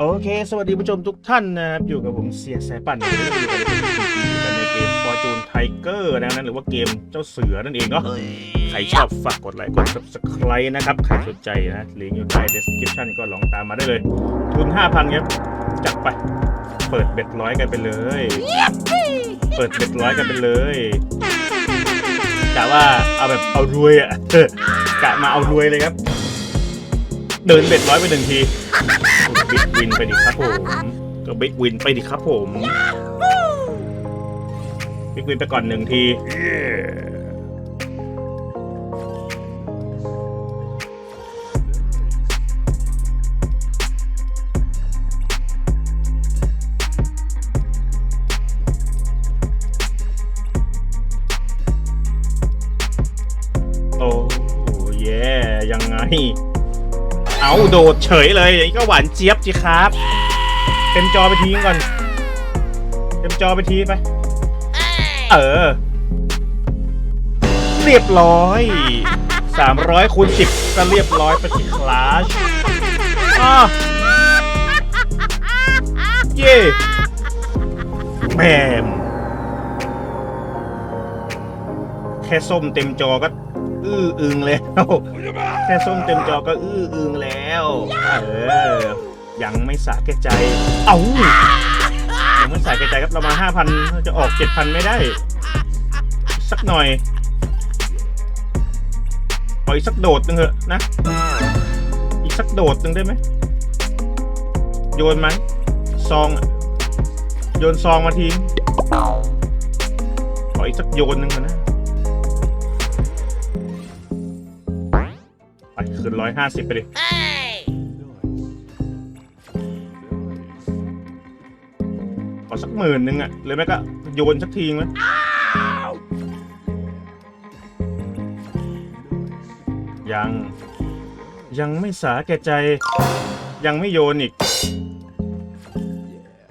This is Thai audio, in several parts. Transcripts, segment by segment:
โอเค สวัสดีผู้ชมทุกท่านนะครับ อยู่กับผมเสียสายปั่นวันนี้เราอยู่กันในเกม Fortune Tiger นะนั่นหรือว่าเกมเจ้าเสือนั่นเองเนาะ ใครชอบฝากกดไลค์ กด subscribe นะครับ ใครสนใจนะลิงก์อยู่ใต้ description ก็ลองตามมาได้เลย ทุน 5,000 ครับ จัดไป เปิดเบ็ดร้อยกันไปเลย เปิดเบ็ดร้อยกันไปเลยกะว่าเอาแบบเอารวยอะกะมาเอารวยเลยครับ เดินเบ็ดร้อยไปหนึ่งที บิ๊กวินไปดิครับผมก็บิ๊กวินไปดิครับผมบิ๊กวินไปก่อนหนึ่งทีโอ้เย่ยังไง เอาโดดเฉยเลยอย่างนี้ก็หวานเจี๊ยบจีครับ เต็มจอไปทีก่อน เต็มจอไปทีไป เออ เรียบร้อย 300คูณ10ก็เรียบร้อยไปที่คลาสอะเย่แหมมแค่ส้มเต็มจอก็ อื้ออึงแล้ว แค่ส้มเต็มจอก็อื้ออึงแล้ว เออ ยังไม่สาแก่ใจ เอ้ายังไม่สาแก่ใจครับเรามาห้าพันจะออกเจ็ดพันไม่ได้ สักหน่อยขออีกสักโดดหนึ่งเถอะนะ อีกสักโดดหนึ่งได้ไหม โยนไหมซองอะโยนซองมาทิ้งขออีกสักโยนหนึ่งเถอะนะ ไปขึ้นร้อยห้าสิบไปดิขอสักหมื่นหนึ่งอะหรือไม่ก็โยนสักทีไหมยัง ยังไม่สาแก่ใจ ยังไม่โยนอีก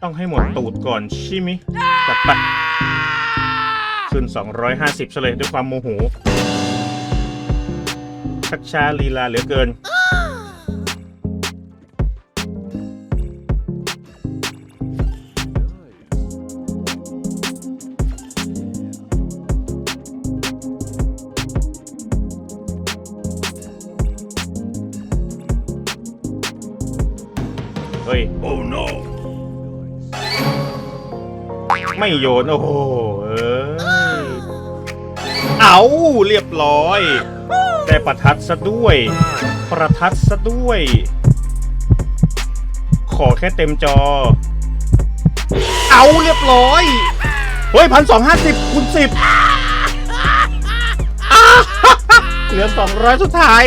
ต้องให้หมดตูดก่อนใช่ไหมยจัดไปขึ้น 250ซะเลยด้วยความโมโห ชักช้าลีลาเหลือเกิน เฮ้ยโอ้ no ไม่โยน โอ้โหเอ้ย เอาเรียบร้อย ได้ประทัดซะด้วย ประทัดซะด้วย ขอแค่เต็มจอ เอาเรียบร้อย เฮ้ยพันสองห้าสิบคูณสิบเหลือสองร้อยสุดท้าย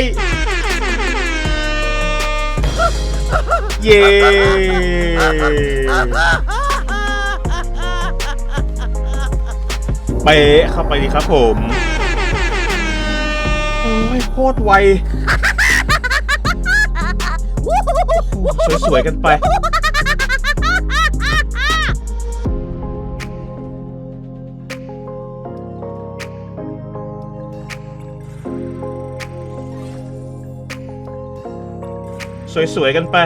เย้เป๊ะเข้าไปดีครับผมโอ้ยโคตรไวสวยๆกันไปสวยๆกันไป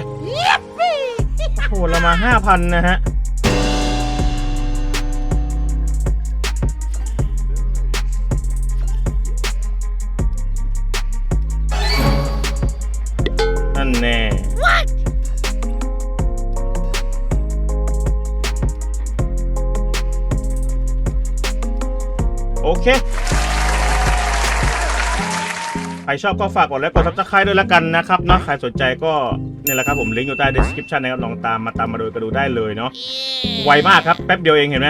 โอ้โหเรามาห้าพันนะฮะ แน่ โอเค ใครชอบก็ฝากกดไลค์กดซับสไครต์ด้วยละกันนะครับเนาะใครสนใจก็นี่แหละครับผมลิงก์อยู่ใต้ description นะครับลองตามมาตามมาดูกันดูได้เลยเนาะไวมากครับ แป๊บเดียวเองเห็นไหม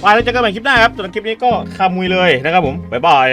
ไว้แล้วเจอกันใหม่คลิปหน้าครับสำหรับคลิปนี้ก็คามุยเลยนะครับผมบ๊ายบาย